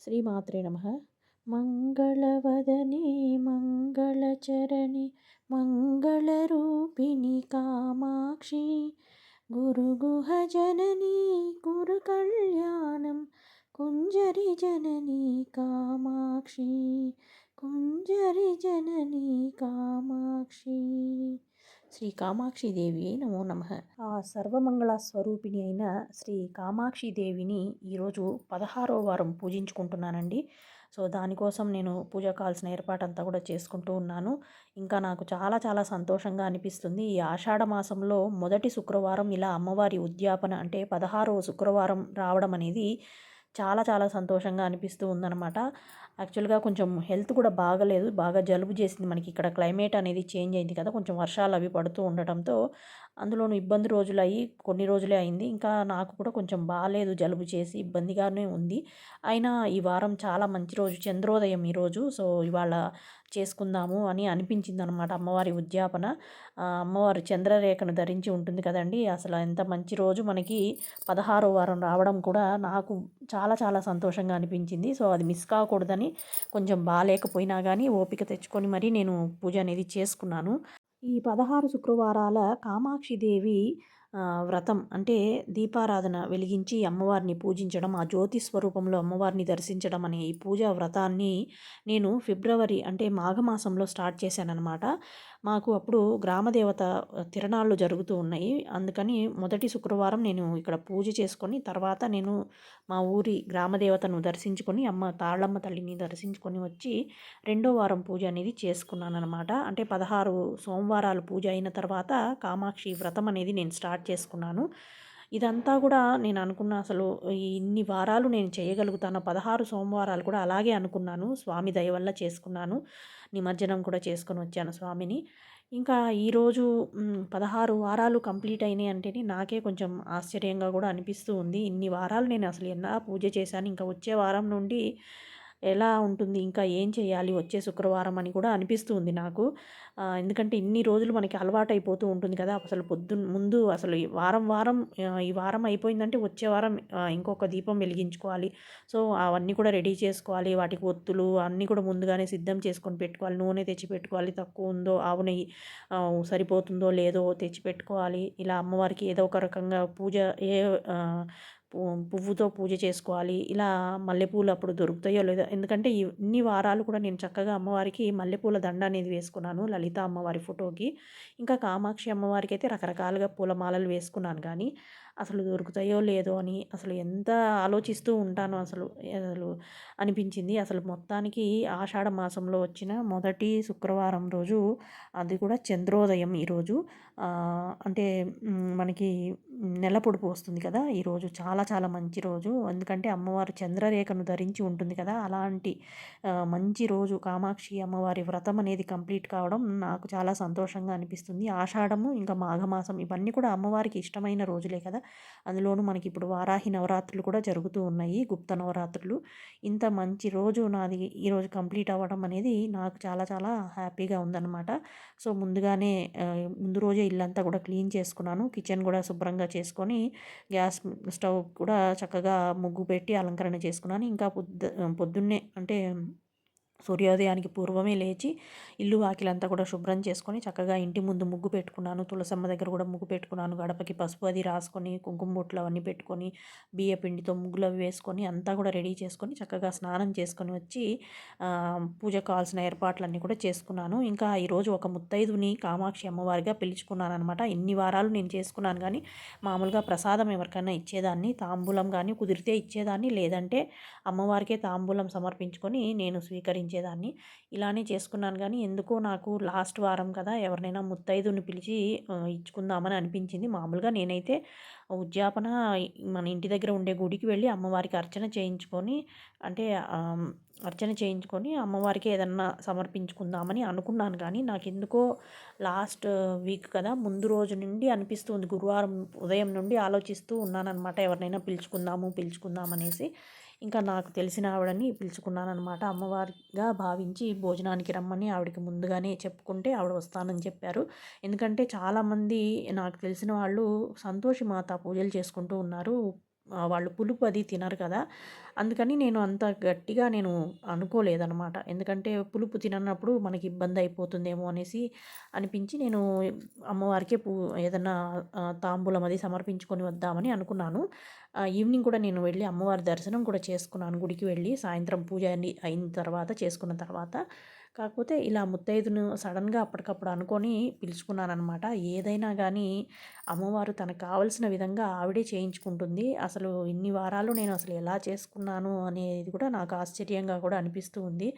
శ్రీమాత్రే నమ. మంగళవదనే మంగళచరణి మంగళరూపిణి కామాక్షి గురుగుహజననీ గురు కళ్యాణం కుంజరి జననీ కామాక్షి కుంజరి జననీ కామాక్షి. శ్రీ కామాక్షిదేవి నమో నమ. ఆ సర్వమంగళ స్వరూపిణి అయిన శ్రీ కామాక్షిదేవిని ఈరోజు పదహారో వారం పూజించుకుంటున్నానండి. సో దానికోసం నేను పూజ కావాల్సిన ఏర్పాటంతా కూడా చేసుకుంటూ ఉన్నాను. ఇంకా నాకు చాలా చాలా సంతోషంగా అనిపిస్తుంది. ఈ ఆషాఢ మాసంలో మొదటి శుక్రవారం ఇలా అమ్మవారి ఉద్యాపన అంటే పదహారవ శుక్రవారం రావడం అనేది చాలా చాలా సంతోషంగా అనిపిస్తూ ఉందన్నమాట. యాక్చువల్గా కొంచెం హెల్త్ కూడా బాగలేదు బాగా జలుబు చేసింది మనకి ఇక్కడ క్లైమేట్ అనేది చేంజ్ అయింది కదా కొంచెం వర్షాలు అవి పడుతూ ఉండటంతో అందులోనూ ఇబ్బంది రోజులు అయ్యి కొన్ని రోజులే అయింది. ఇంకా నాకు కూడా కొంచెం బాగాలేదు జలుబు చేసి ఇబ్బందిగానే ఉంది. అయినా ఈ వారం చాలా మంచి రోజు చంద్రోదయం ఈరోజు సో ఇవాళ చేసుకుందాము అని అనిపించింది అనమాట అమ్మవారి ఉద్యాపన. అమ్మవారు చంద్రరేఖను ధరించి ఉంటుంది కదండి. అసలు ఎంత మంచి రోజు మనకి పదహారో వారం రావడం కూడా నాకు చాలా చాలా సంతోషంగా అనిపించింది. సో అది మిస్ కాకూడదని కొంచెం బాగాలేకపోయినా కానీ ఓపిక తెచ్చుకొని మరీ నేను పూజ అనేది చేసుకున్నాను. ఈ పదహారు శుక్రవారాల కామాక్షిదేవి వ్రతం. అంటే దీపారాధన వెలిగించి అమ్మవారిని పూజించడం ఆ జ్యోతి స్వరూపంలో అమ్మవారిని దర్శించడం అనే ఈ పూజా వ్రతాన్ని నేను ఫిబ్రవరి అంటే మాఘమాసంలో స్టార్ట్ చేశానన్నమాట. మాకు అప్పుడు గ్రామదేవత తిరణాళ్ళు జరుగుతూ ఉన్నాయి. అందుకని మొదటి శుక్రవారం నేను ఇక్కడ పూజ చేసుకొని తర్వాత నేను మా ఊరి గ్రామదేవతను దర్శించుకొని అమ్మ తాళ్ళమ్మ తల్లిని దర్శించుకొని వచ్చి రెండో వారం పూజ అనేది చేసుకున్నాను అనమాట అంటే పదహారు సోమవారాలు పూజ అయిన తర్వాత కామాక్షి వ్రతం అనేది నేను స్టార్ట్ చేసుకున్నాను. ఇదంతా కూడా నేను అనుకున్న అసలు ఇన్ని వారాలు నేను చేయగలుగుతాను పదహారు సోమవారాలు కూడా అలాగే అనుకున్నాను స్వామి దయ వల్ల చేసుకున్నాను నిమజ్జనం కూడా చేసుకొని వచ్చాను స్వామిని. ఇంకా ఈరోజు పదహారు వారాలు కంప్లీట్ అయినాయి అంటేనే నాకే కొంచెం ఆశ్చర్యంగా కూడా అనిపిస్తూ ఉంది. ఇన్ని వారాలు నేను అసలు ఎన్నా పూజ చేశాను ఇంకా వచ్చే వారం నుండి ఎలా ఉంటుంది ఇంకా ఏం చేయాలి వచ్చే శుక్రవారం అని కూడా అనిపిస్తుంది నాకు. ఎందుకంటే ఇన్ని రోజులు మనకి అలవాటు అయిపోతూ ఉంటుంది కదా అసలు పొద్దున్న ముందు అసలు వారం వారం ఈ వారం అయిపోయిందంటే వచ్చే వారం ఇంకొక దీపం వెలిగించుకోవాలి. సో అవన్నీ కూడా రెడీ చేసుకోవాలి వాటికి ఒత్తులు అన్నీ కూడా ముందుగానే సిద్ధం చేసుకొని పెట్టుకోవాలి. నూనె తెచ్చి పెట్టుకోవాలి తక్కువ ఉందో ఆవు నెయ్యి సరిపోతుందో లేదో తెచ్చి పెట్టుకోవాలి ఇలా అమ్మవారికి ఏదో ఒక రకంగా పూజ ఏ పువ్వుతో పూజ చేసుకోవాలి. ఇలా మల్లెపూలు అప్పుడు దొరుకుతాయో లేదో. ఎందుకంటే ఇన్ని వారాలు కూడా నేను చక్కగా అమ్మవారికి మల్లెపూల దండ అనేది వేసుకున్నాను లలిత అమ్మవారి ఫోటోకి. ఇంకా కామాక్షి అమ్మవారికి అయితే రకరకాలుగా పూలమాలలు వేసుకున్నాను కానీ అసలు దొరుకుతాయో లేదో అని అసలు ఎంత ఆలోచిస్తూ ఉంటాను అసలు అసలు అనిపించింది. అసలు మొత్తానికి ఆషాఢ మాసంలో వచ్చిన మొదటి శుక్రవారం రోజు అది కూడా చంద్రోదయం ఈరోజు. అంటే మనకి నెల పొడుపు వస్తుంది కదా ఈరోజు. చాలా చాలా మంచి రోజు. ఎందుకంటే అమ్మవారు చంద్రరేఖను ధరించి ఉంటుంది కదా. అలాంటి మంచి రోజు కామాక్షి అమ్మవారి వ్రతం అనేది కంప్లీట్ కావడం నాకు చాలా సంతోషంగా అనిపిస్తుంది. ఆషాఢము ఇంకా మాఘమాసం ఇవన్నీ కూడా అమ్మవారికి ఇష్టమైన రోజులే కదా. అందులోనూ మనకి ఇప్పుడు వారాహి నవరాత్రులు కూడా జరుగుతూ ఉన్నాయి గుప్త నవరాత్రులు. ఇంత మంచి రోజు నాది ఈరోజు కంప్లీట్ అవ్వడం అనేది నాకు చాలా చాలా హ్యాపీగా ఉందన్నమాట. సో ముందుగానే ముందు రోజే ఇల్లంతా కూడా క్లీన్ చేసుకున్నాను. కిచెన్ కూడా శుభ్రంగా చేసుకొని గ్యాస్ స్టవ్ కూడా చక్కగా ముగ్గు పెట్టి అలంకరణ చేసుకున్నాను. ఇంకా పొద్దు పొద్దున్నే అంటే సూర్యోదయానికి పూర్వమే లేచి ఇల్లు వాకిలంతా కూడా శుభ్రం చేసుకొని చక్కగా ఇంటి ముందు ముగ్గు పెట్టుకున్నాను. తులసమ్మ దగ్గర కూడా ముగ్గు పెట్టుకున్నాను. గడపకి పసుపు అది రాసుకొని కుంకుమ బొట్లు అవన్నీ పెట్టుకొని బియ్య పిండితో ముగ్గులు అవి వేసుకొని అంతా కూడా రెడీ చేసుకొని చక్కగా స్నానం చేసుకొని వచ్చి పూజ కావాల్సిన ఏర్పాట్లన్నీ కూడా చేసుకున్నాను. ఇంకా ఈరోజు ఒక ముత్తైదుని కామాక్షి అమ్మవారిగా పిలుచుకున్నాను అనమాట ఇన్ని వారాలు నేను చేసుకున్నాను కానీ మామూలుగా ప్రసాదం ఎవరికైనా ఇచ్చేదాన్ని తాంబూలం కానీ కుదిరితే ఇచ్చేదాన్ని లేదంటే అమ్మవారికే తాంబూలం సమర్పించుకొని నేను స్వీకరించి చేయించేదాన్ని ఇలానే చేసుకున్నాను కానీ ఎందుకో నాకు లాస్ట్ వారం కదా ఎవరినైనా ముత్తైదుని పిలిచి ఇచ్చుకుందామని అనిపించింది. మామూలుగా నేనైతే ఉద్యాపన మన ఇంటి దగ్గర ఉండే గుడికి వెళ్ళి అమ్మవారికి అర్చన చేయించుకొని అంటే అర్చన చేయించుకొని అమ్మవారికి ఏదన్నా సమర్పించుకుందామని అనుకున్నాను కానీ నాకు ఎందుకో లాస్ట్ వీక్ కదా ముందు రోజు నుండి అనిపిస్తుంది. గురువారం ఉదయం నుండి ఆలోచిస్తూ ఉన్నానన్నమాట ఎవరినైనా పిలుచుకుందాము పిలుచుకుందాం అనేసి ఇంకా నాకు తెలిసిన ఆవిడని పిలుచుకున్నాను అనమాట అమ్మవారిగా భావించి భోజనానికి రమ్మని ఆవిడకి ముందుగానే చెప్పుకుంటే ఆవిడ వస్తానని చెప్పారు. ఎందుకంటే చాలామంది నాకు తెలిసిన వాళ్ళు సంతోషి మాత పూజలు చేసుకుంటూ ఉన్నారు. వాళ్ళు పులుపు అది తినరు కదా. అందుకని నేను అంత గట్టిగా నేను అనుకోలేదనమాట ఎందుకంటే పులుపు తిననప్పుడు మనకి ఇబ్బంది అయిపోతుందేమో అనేసి అనిపించి నేను అమ్మవారికే పూ ఏదన్నా తాంబూలం అది సమర్పించుకొని వద్దామని అనుకున్నాను. ఈవినింగ్ కూడా నేను వెళ్ళి అమ్మవారి దర్శనం కూడా చేసుకున్నాను. గుడికి వెళ్ళి సాయంత్రం పూజ అయిన తర్వాత చేసుకున్న తర్వాత. కాకపోతే ఇలా ముత్తైదును సడన్గా అప్పటికప్పుడు అనుకొని పిలుచుకున్నాను అనమాట ఏదైనా కానీ అమ్మవారు తనకు కావలసిన విధంగా ఆవిడే చేయించుకుంటుంది. అసలు ఇన్ని వారాలు నేను అసలు ఎలా చేసుకున్నాను అనేది కూడా నాకు ఆశ్చర్యంగా కూడా అనిపిస్తూ ఉంది.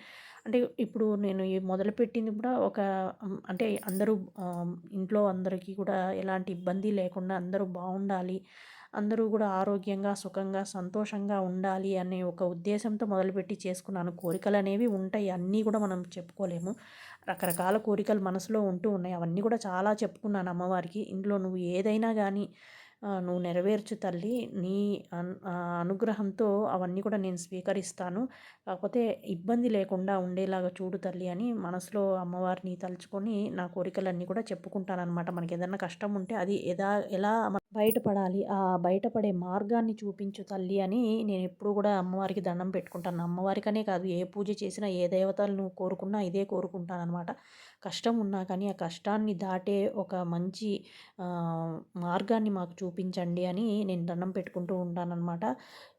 అంటే ఇప్పుడు నేను మొదలుపెట్టింది కూడా ఒక అంటే అందరూ ఇంట్లో అందరికీ కూడా ఎలాంటి ఇబ్బంది లేకుండా అందరూ బాగుండాలి అందరూ కూడా ఆరోగ్యంగా సుఖంగా సంతోషంగా ఉండాలి అనే ఒక ఉద్దేశంతో మొదలుపెట్టి చేసుకున్నాను. కోరికలు అనేవి ఉంటాయి. అన్నీ కూడా మనం చెప్పుకోలేము. రకరకాల కోరికలు మనసులో ఉంటూ ఉన్నాయి. అవన్నీ కూడా చాలా చెప్పుకున్నాను అమ్మవారికి. ఇంట్లో నువ్వు ఏదైనా కానీ నువ్వు నెరవేర్చు తల్లి. నీ అన్- అనుగ్రహంతో అవన్నీ కూడా నేను స్వీకరిస్తాను. కాకపోతే ఇబ్బంది లేకుండా ఉండేలాగా చూడు తల్లి అని మనసులో అమ్మవారిని తలుచుకొని నా కోరికలన్నీ కూడా చెప్పుకుంటానన్నమాట. మనకి ఏదైనా కష్టం ఉంటే అది ఎదా ఎలా బయటపడాలి. ఆ బయటపడే మార్గాన్ని చూపించు తల్లి అని నేను ఎప్పుడు కూడా అమ్మవారికి దండం పెట్టుకుంటాను. అమ్మవారికనే కాదు ఏ పూజ చేసినా ఏ దేవతలను కోరుకున్నా ఇదే కోరుకుంటాను అనమాట కష్టం ఉన్నా కానీ ఆ కష్టాన్ని దాటే ఒక మంచి మార్గాన్ని మాకు చూపించండి అని నేను దండం పెట్టుకుంటూ ఉంటానన్నమాట.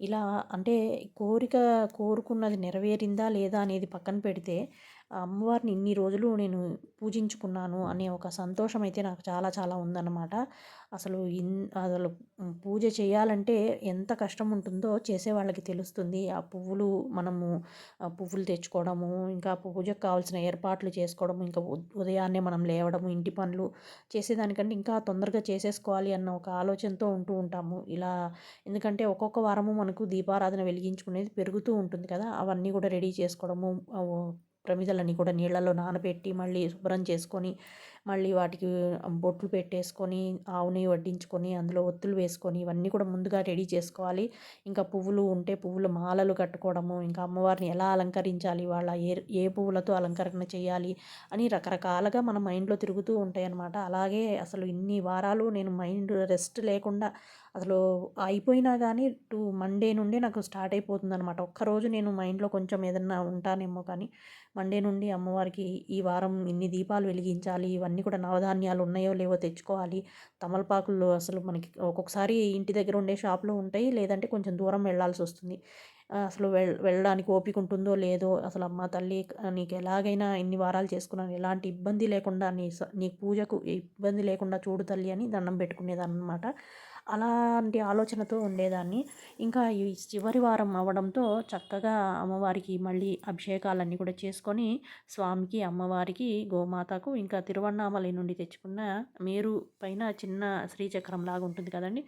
ఇలా అంటే కోరిక కోరుకున్నది నెరవేరిందా లేదా అనేది పక్కన పెడితే ఆ అమ్మవారిని ఇన్ని రోజులు నేను పూజించుకున్నాను అనే ఒక సంతోషం అయితే నాకు చాలా చాలా ఉందన్నమాట. అసలు ఇన్ అసలు పూజ చేయాలంటే ఎంత కష్టం ఉంటుందో చేసే వాళ్ళకి తెలుస్తుంది. ఆ పువ్వులు మనము పువ్వులు తెచ్చుకోవడము ఇంకా పూజకు కావాల్సిన ఏర్పాట్లు చేసుకోవడము ఇంకా ఉదయాన్నే మనం లేవడము ఇంటి పనులు చేసేదానికంటే ఇంకా తొందరగా చేసేసుకోవాలి అన్న ఒక ఆలోచనతో ఉంటూ ఉంటాము. ఇలా ఎందుకంటే ఒక్కొక్క వారము మనకు దీపారాధన వెలిగించుకునేది పెరుగుతూ ఉంటుంది కదా అవన్నీ కూడా రెడీ చేసుకోవడము ప్రమిదలని ప్రమిదలన్నీ కూడా నీళ్ళలో నానబెట్టి మళ్ళీ శుభ్రం చేసుకొని మళ్ళీ వాటికి బొట్లు పెట్టేసుకొని ఆవుని వడ్డించుకొని అందులో ఒత్తులు వేసుకొని ఇవన్నీ కూడా ముందుగా రెడీ చేసుకోవాలి. ఇంకా పువ్వులు ఉంటే పువ్వుల మాలలు కట్టుకోవడము ఇంకా అమ్మవారిని ఎలా అలంకరించాలి వాళ్ళ ఏ ఏ పువ్వులతో అలంకరణ చేయాలి అని రకరకాలుగా మన మైండ్లో తిరుగుతూ ఉంటాయి అన్నమాట అలాగే అసలు ఇన్ని వారాలు నేను మైండ్ రెస్ట్ లేకుండా అసలు అయిపోయినా కానీ టూ మండే నుండి నాకు స్టార్ట్ అయిపోతుంది అనమాట ఒక్కరోజు నేను మైండ్లో కొంచెం ఏదన్నా ఉంటానేమో కానీ మండే నుండి అమ్మవారికి ఈ వారం ఇన్ని దీపాలు వెలిగించాలి ఇవన్నీ కూడా నవధాన్యాలు ఉన్నాయో లేవో తెచ్చుకోవాలి. తమలపాకులు అసలు మనకి ఒక్కొక్కసారి ఇంటి దగ్గర ఉండే షాప్లో ఉంటాయి లేదంటే కొంచెం దూరం వెళ్ళాల్సి వస్తుంది. అసలు వెళ్ వెళ్ళడానికి ఓపిక ఉంటుందో లేదో అసలు అమ్మ తల్లి నీకు ఎలాగైనా ఇన్ని వారాలు చేసుకున్నాను ఎలాంటి ఇబ్బంది లేకుండా నీ స- నీ పూజకు ఇబ్బంది లేకుండా చూడు తల్లి అని దండం పెట్టుకునేదాన్ని అనమాట అలాంటి ఆలోచనతో ఉండేదాన్ని. ఇంకా ఈ చివరి వారం అవడంతో చక్కగా అమ్మవారికి మళ్ళీ అభిషేకాలన్నీ కూడా చేసుకొని స్వామికి అమ్మవారికి గోమాతకు ఇంకా తిరువண்ணామలై నుండి తెచ్చుకున్న మేరు పైన చిన్న శ్రీచక్రం లాగా ఉంటుంది కదండి.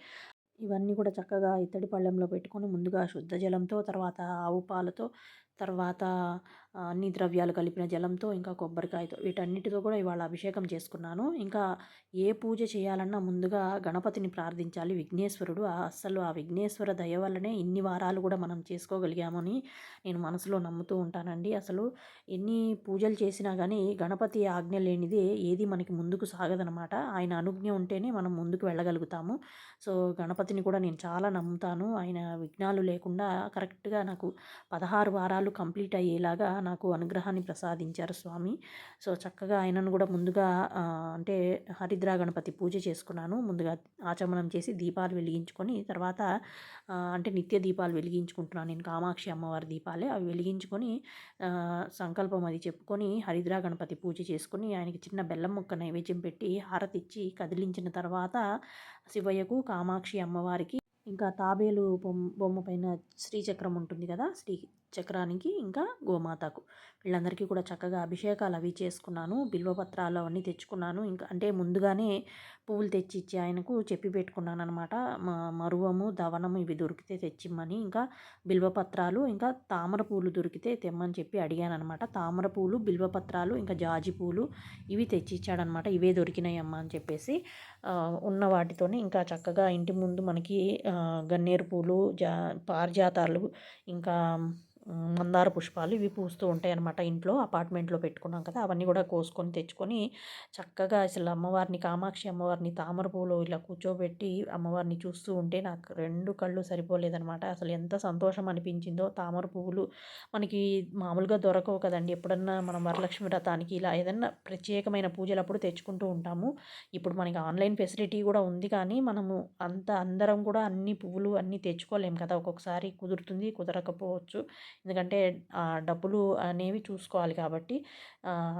ఇవన్నీ కూడా చక్కగా ఇత్తడి పళ్ళెంలో పెట్టుకొని ముందుగా శుద్ధ జలంతో తర్వాత ఆవు పాలతో తర్వాత అన్ని ద్రవ్యాలు కలిపిన జలంతో ఇంకా కొబ్బరికాయతో వీటన్నిటితో కూడా ఇవాళ అభిషేకం చేసుకున్నాను. ఇంకా ఏ పూజ చేయాలన్నా ముందుగా గణపతిని ప్రార్థించాలి. విఘ్నేశ్వరుడు ఆ అస్సలు ఆ విఘ్నేశ్వర దయ వల్లనే ఇన్ని వారాలు కూడా మనం చేసుకోగలిగామని నేను మనసులో నమ్ముతూ ఉంటానండి. అసలు ఎన్ని పూజలు చేసినా కానీ గణపతి ఆజ్ఞ లేనిదే ఏది మనకి ముందుకు సాగదనమాట. ఆయన అనుజ్ఞ ఉంటేనే మనం ముందుకు వెళ్ళగలుగుతాము. సో గణపతిని కూడా నేను చాలా నమ్ముతాను. ఆయన విఘ్నాలు లేకుండా కరెక్ట్గా నాకు పదహారు వారాలు కంప్లీట్ అయ్యేలాగా నాకు అనుగ్రహాన్ని ప్రసాదించారు స్వామి. సో చక్కగా ఆయనను కూడా ముందుగా అంటే హరిద్రా గణపతి పూజ చేసుకున్నాను. ముందుగా ఆచమనం చేసి దీపాలు వెలిగించుకొని తర్వాత అంటే నిత్య దీపాలు వెలిగించుకుంటున్నాను. నేను కామాక్షి అమ్మవారి దీపాలే అవి వెలిగించుకొని సంకల్పం అది చెప్పుకొని హరిద్రా గణపతి పూజ చేసుకుని ఆయనకి చిన్న బెల్లం ముక్క నైవేద్యం పెట్టి హారతి ఇచ్చి కదిలించిన తర్వాత శివయ్యకు కామాక్షి అమ్మవారికి ఇంకా తాబేలు బొమ్మ బొమ్మ పైన శ్రీచక్రం ఉంటుంది కదా శ్రీ చక్రానికి ఇంకా గోమాతకు. వీళ్ళందరికీ కూడా చక్కగా అభిషేకాలు అవి చేసుకున్నాను. బిల్వపత్రాలు అవన్నీ తెచ్చుకున్నాను. ఇంకా అంటే ముందుగానే పువ్వులు తెచ్చి ఇచ్చి ఆయనకు చెప్పి పెట్టుకున్నాను అనమాట మరువము దవనము ఇవి దొరికితే తెచ్చిమ్మని ఇంకా బిల్వపత్రాలు ఇంకా తామర పూలు దొరికితే తెమ్మని చెప్పి అడిగాను అనమాట తామర పూలు బిల్వపత్రాలు ఇంకా జాజి పూలు ఇవి తెచ్చి ఇచ్చాడనమాట ఇవే దొరికినాయి అమ్మ అని చెప్పేసి. ఉన్న వాటితోనే ఇంకా చక్కగా ఇంటి ముందు మనకి గన్నేరు పూలు జా పారిజాతాలు ఇంకా మందార పుష్పాలు ఇవి పూస్తూ ఉంటాయి అన్నమాట ఇంట్లో అపార్ట్మెంట్లో పెట్టుకున్నాం కదా అవన్నీ కూడా కోసుకొని తెచ్చుకొని చక్కగా అసలు అమ్మవారిని కామాక్షి అమ్మవారిని తామర పూలు ఇలా కూర్చోబెట్టి అమ్మవారిని చూస్తూ ఉంటే నాకు రెండు కళ్ళు సరిపోలేదనమాట అసలు ఎంత సంతోషం అనిపించిందో తామర పువ్వులు మనకి మామూలుగా దొరకవు కదండి. ఎప్పుడన్నా మనం వరలక్ష్మి వ్రతానికి ఇలా ఏదన్నా ప్రత్యేకమైన పూజలప్పుడు తెచ్చుకుంటూ ఉంటాము. ఇప్పుడు మనకి ఆన్లైన్ ఫెసిలిటీ కూడా ఉంది కానీ మనము అంత అందరం కూడా అన్ని పువ్వులు అన్నీ తెచ్చుకోలేము కదా. ఒక్కొక్కసారి కుదురుతుంది కుదరకపోవచ్చు. ఎందుకంటే డబ్బులు అనేవి చూసుకోవాలి కాబట్టి.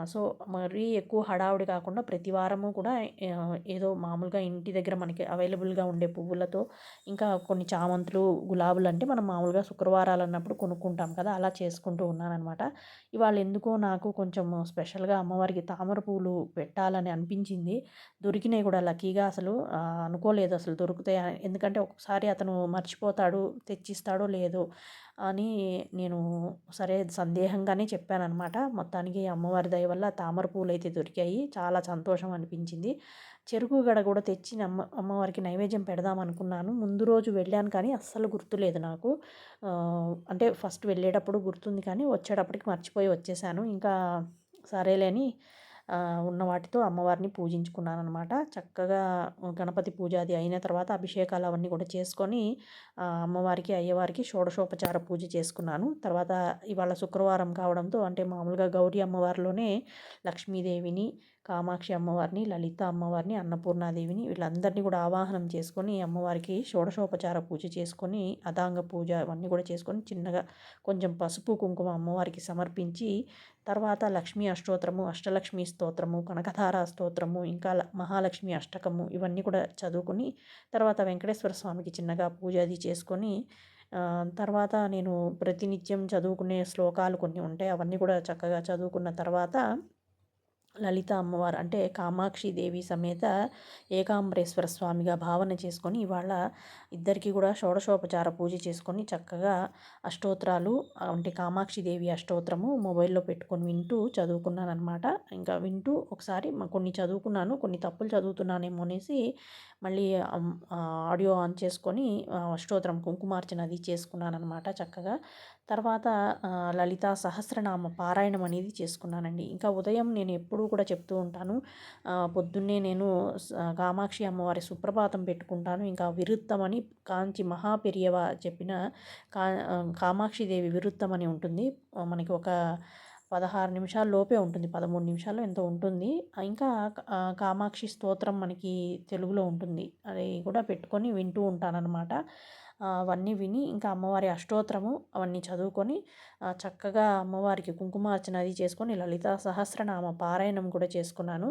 సో మరీ ఎక్కువ హడావుడి కాకుండా ప్రతి వారము కూడా ఏదో మామూలుగా ఇంటి దగ్గర మనకి అవైలబుల్గా ఉండే పువ్వులతో ఇంకా కొన్ని చామంతులు గులాబులు అంటే మనం మామూలుగా శుక్రవారాలు అన్నప్పుడు కొనుక్కుంటాం కదా. అలా చేసుకుంటూ ఉన్నానన్నమాట. ఇవాళ ఎందుకో నాకు కొంచెం స్పెషల్గా అమ్మవారికి తామర పువ్వులు పెట్టాలని అనిపించింది. దొరికినాయి కూడా లక్కీగా అసలు అనుకోలేదు అసలు దొరుకుతాయి ఎందుకంటే ఒక్కసారి అతను మర్చిపోతాడు తెచ్చిస్తాడో లేదో అని నేను సరే సందేహంగానే చెప్పానన్నమాట. మొత్తానికి అమ్మవారి దయ వల్ల తామర పూలు అయితే దొరికాయి. చాలా సంతోషం అనిపించింది. చెరుకు గడ కూడా తెచ్చి అమ్మ అమ్మవారికి నైవేద్యం పెడదాం అనుకున్నాను. ముందు రోజు వెళ్ళాను కానీ అస్సలు గుర్తులేదు నాకు. అంటే ఫస్ట్ వెళ్ళేటప్పుడు గుర్తుంది కానీ వచ్చేటప్పటికి మర్చిపోయి వచ్చేసాను. ఇంకా సరేలేని ఉన్న వాటితో అమ్మవారిని పూజించుకున్నాను అనమాట చక్కగా గణపతి పూజ అది అయిన తర్వాత అభిషేకాలు అవన్నీ కూడా చేసుకొని అమ్మవారికి అయ్యవారికి షోడశోపచార పూజ చేసుకున్నాను. తర్వాత ఇవాళ శుక్రవారం కావడంతో అంటే మామూలుగా గౌరీ అమ్మవారిలోనే లక్ష్మీదేవిని కామాక్షి అమ్మవారిని లలిత అమ్మవారిని అన్నపూర్ణాదేవిని వీళ్ళందరినీ కూడా ఆవాహనం చేసుకొని అమ్మవారికి షోడశోపచార పూజ చేసుకొని అదాంగ పూజ అవన్నీ కూడా చేసుకొని చిన్నగా కొంచెం పసుపు కుంకుమ అమ్మవారికి సమర్పించి తర్వాత లక్ష్మీ అష్టోత్తరము అష్టలక్ష్మి స్తోత్రము కనకధార స్తోత్రము ఇంకా మహాలక్ష్మి అష్టకము ఇవన్నీ కూడా చదువుకుని తర్వాత వెంకటేశ్వర స్వామికి చిన్నగా పూజ అది చేసుకొని తర్వాత నేను ప్రతినిత్యం చదువుకునే శ్లోకాలు కొన్ని ఉంటాయి అవన్నీ కూడా చక్కగా చదువుకున్న తర్వాత లలిత అమ్మవారు అంటే కామాక్షి దేవి సమేత ఏకాంబరేశ్వర స్వామిగా భావన చేసుకొని ఇవాళ ఇద్దరికి కూడా షోడశోపచార పూజ చేసుకొని చక్కగా అష్టోత్తరాలు అంటే కామాక్షి దేవి అష్టోత్తరము మొబైల్లో పెట్టుకొని వింటూ చదువుకున్నాను అనమాట ఇంకా వింటూ ఒకసారి కొన్ని చదువుకున్నాను కొన్ని తప్పులు చదువుతున్నానేమో అనేసి మళ్ళీ ఆడియో ఆన్ చేసుకొని అష్టోత్తరం కుంకుమార్చన అది చేసుకున్నాను అనమాట చక్కగా. తర్వాత లలిత సహస్రనామ పారాయణం అనేది చేసుకున్నానండి. ఇంకా ఉదయం నేను ఎప్పుడూ కూడా చెప్తూ ఉంటాను పొద్దున్నే నేను కామాక్షి అమ్మవారి సుప్రభాతం పెట్టుకుంటాను. ఇంకా విరుత్తమని కాంచి మహాపెరియవ చెప్పిన కా కామాక్షిదేవి కామాక్షి దేవి విరుత్తం అని ఉంటుంది. మనకి ఒక పదహారు నిమిషాల లోపే ఉంటుంది పదమూడు నిమిషాలు ఎంతో ఉంటుంది. ఇంకా కామాక్షి స్తోత్రం మనకి తెలుగులో ఉంటుంది. అది కూడా పెట్టుకొని వింటూ ఉంటానన్నమాట. అవన్నీ విని ఇంకా అమ్మవారి అష్టోత్తరము అవన్నీ చదువుకొని చక్కగా అమ్మవారికి కుంకుమార్చన అది చేసుకొని లలితా సహస్రనామ పారాయణం కూడా చేసుకున్నాను.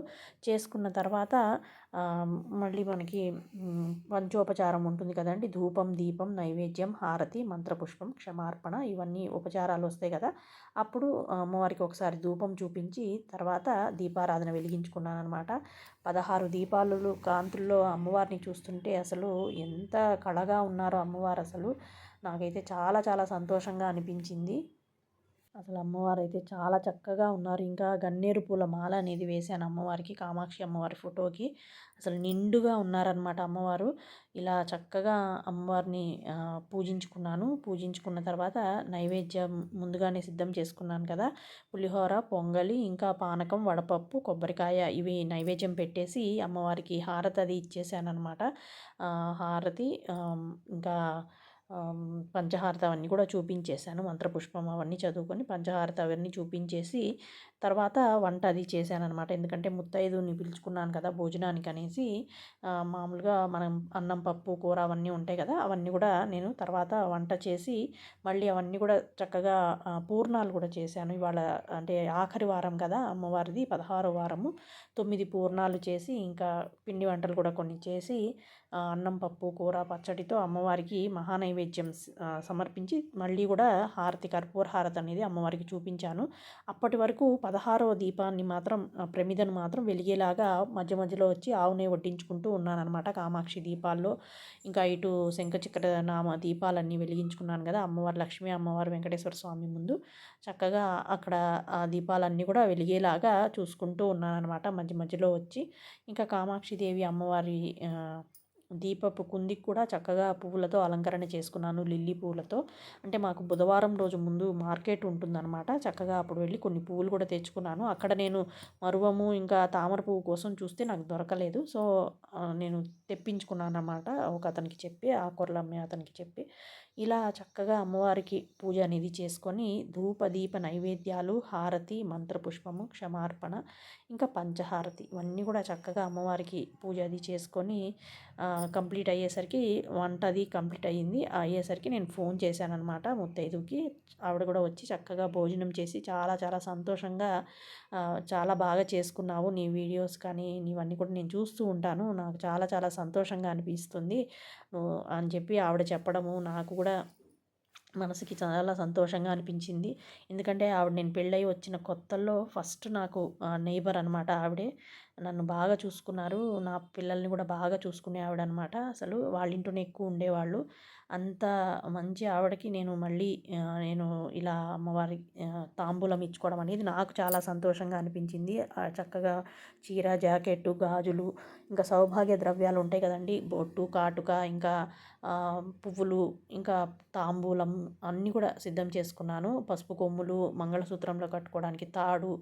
చేసుకున్న తర్వాత మళ్ళీ మనకి పంచోపచారం ఉంటుంది కదండి. ధూపం దీపం నైవేద్యం హారతి మంత్రపుష్పం క్షమార్పణ ఇవన్నీ ఉపచారాలు వస్తాయి కదా. అప్పుడు అమ్మవారికి ఒకసారి ధూపం చూపించి తర్వాత దీపారాధన వెలిగించుకున్నాను అనమాట పదహారు దీపాలు కాంతుల్లో అమ్మవారిని చూస్తుంటే అసలు ఎంత కళగా ఉన్నారో అమ్మవారు అసలు. నాకైతే చాలా చాలా సంతోషంగా అనిపించింది. అసలు అమ్మవారు అయితే చాలా చక్కగా ఉన్నారు. ఇంకా గన్నేరు పూల మాల అనేది వేశాను అమ్మవారికి కామాక్షి అమ్మవారి ఫోటోకి. అసలు నిండుగా ఉన్నారనమాట అమ్మవారు. ఇలా చక్కగా అమ్మవారిని పూజించుకున్నాను. పూజించుకున్న తర్వాత నైవేద్యం ముందుగానే సిద్ధం చేసుకున్నాను కదా. పులిహోర పొంగలి ఇంకా పానకం వడపప్పు కొబ్బరికాయ ఇవి నైవేద్యం పెట్టేసి అమ్మవారికి హారతి అది ఇచ్చేసాను అనమాట హారతి ఇంకా పంచహారత అవన్నీ కూడా చూపించేశాను. మంత్రపుష్పం అవన్నీ చదువుకొని పంచహారత అవన్నీ చూపించేసి తర్వాత వంట అది చేశాను అనమాట ఎందుకంటే ముత్తైదుని పిలుచుకున్నాను కదా భోజనానికి అనేసి మామూలుగా మనం అన్నం పప్పు కూర అవన్నీ ఉంటాయి కదా అవన్నీ కూడా నేను తర్వాత వంట చేసి మళ్ళీ అవన్నీ కూడా చక్కగా పూర్ణాలు కూడా చేశాను. ఇవాళ అంటే ఆఖరి వారం కదా అమ్మవారిది పదహారో వారము. తొమ్మిది పూర్ణాలు చేసి ఇంకా పిండి వంటలు కూడా కొన్ని చేసి అన్నం పప్పు కూర పచ్చడితో అమ్మవారికి మహానైవేద్యం సమర్పించి మళ్ళీ కూడా హారతి కర్పూర హారతి అనేది అమ్మవారికి చూపించాను. అప్పటి వరకు పదహారవ దీపాన్ని మాత్రం ఆ, ప్రమిదను మాత్రం వెలిగేలాగా మధ్య మధ్యలో వచ్చి ఆవునే వడ్డించుకుంటూ ఉన్నానన్నమాట కామాక్షి దీపాల్లో. ఇంకా ఇటు శంఖచక్ర నామ దీపాలన్నీ వెలిగించుకున్నాను కదా అమ్మవారు లక్ష్మీ అమ్మవారు వెంకటేశ్వర స్వామి ముందు. చక్కగా అక్కడ ఆ దీపాలన్నీ కూడా వెలిగేలాగా చూసుకుంటూ ఉన్నానమాట మధ్య మధ్యలో వచ్చి. ఇంకా కామాక్షి దేవి అమ్మవారి దీపపు కుందికి కూడా చక్కగా పువ్వులతో అలంకరణ చేసుకున్నాను లిల్లీ పువ్వులతో. అంటే మాకు బుధవారం రోజు ముందు మార్కెట్ ఉంటుందన్నమాట. చక్కగా అప్పుడు వెళ్ళి కొన్ని పువ్వులు కూడా తెచ్చుకున్నాను. అక్కడ నేను మరువము ఇంకా తామర పువ్వు కోసం చూస్తే నాకు దొరకలేదు. సో నేను తెప్పించుకున్నాను అన్నమాట ఒక అతనికి చెప్పి ఆకుకూరలు అమ్మే అతనికి చెప్పి. ఇలా చక్కగా అమ్మవారికి పూజ అనేది చేసుకొని ధూప దీప నైవేద్యాలు హారతి మంత్రపుష్పము క్షమార్పణ ఇంకా పంచహారతి ఇవన్నీ కూడా చక్కగా అమ్మవారికి పూజ అది చేసుకొని కంప్లీట్ అయ్యేసరికి వంట అది కంప్లీట్ అయ్యింది. అయ్యేసరికి నేను ఫోన్ చేశానమాట ముత్తైదుకి ఆవిడ కూడా వచ్చి చక్కగా భోజనం చేసి చాలా చాలా సంతోషంగా చాలా బాగా చేసుకున్నావు నీ వీడియోస్ కానీ నీవన్నీ కూడా నేను చూస్తూ ఉంటాను. నాకు చాలా చాలా సంతోషంగా అనిపిస్తుంది. అని చెప్పి ఆవిడ చెప్పడము నాకు కూడా మనసుకి చాలా సంతోషంగా అనిపించింది. ఎందుకంటే ఆవిడ నేను పెళ్ళై వచ్చిన కొత్తల్లో ఫస్ట్ నాకు నైబర్ అనమాట ఆవిడే. నన్ను బాగా చూసుకున్నారు. నా పిల్లల్ని కూడా బాగా చూసుకునే ఆవిడ అనమాట అసలు వాళ్ళ ఇంట్లోనే ఎక్కువ ఉండేవాళ్ళు. అంత మంచి ఆవిడకి నేను మళ్ళీ నేను ఇలా అమ్మవారి తాంబూలం ఇచ్చుకోవడం అనేది నాకు చాలా సంతోషంగా అనిపించింది. చక్కగా చీర జాకెట్టు గాజులు ఇంకా సౌభాగ్య ద్రవ్యాలు ఉంటాయి కదండి. బొట్టు కాటుక ఇంకా పువ్వులు ఇంకా తాంబూలం అన్నీ కూడా సిద్ధం చేసుకున్నాను. పసుపు కొమ్ములు మంగళసూత్రంలో కట్టుకోవడానికి తాడు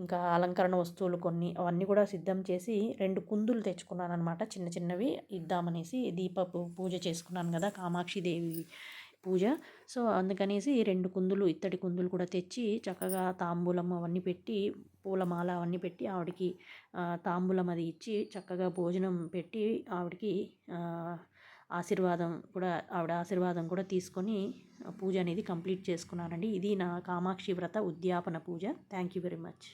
ఇంకా అలంకరణ వస్తువులు కొన్ని అవన్నీ కూడా సిద్ధం చేసి రెండు కుందులు తెచ్చుకున్నాను అనమాట చిన్న చిన్నవి ఇద్దామనేసి దీపపు పూజ చేసుకున్నాను కదా కామాక్షి కామాక్షిదేవి పూజ. సో అందుకనేసి రెండు కుందులు ఇత్తడి కుందులు కూడా తెచ్చి చక్కగా తాంబూలం అవన్నీ పెట్టి పూలమాల అవన్నీ పెట్టి ఆవిడకి తాంబూలం అది ఇచ్చి చక్కగా భోజనం పెట్టి ఆవిడకి ఆశీర్వాదం కూడా ఆవిడ ఆశీర్వాదం కూడా తీసుకొని పూజ అనేది కంప్లీట్ చేసుకున్నానండి ఇది నా కామాక్షి వ్రత ఉద్యాపన పూజ. Thank you very much.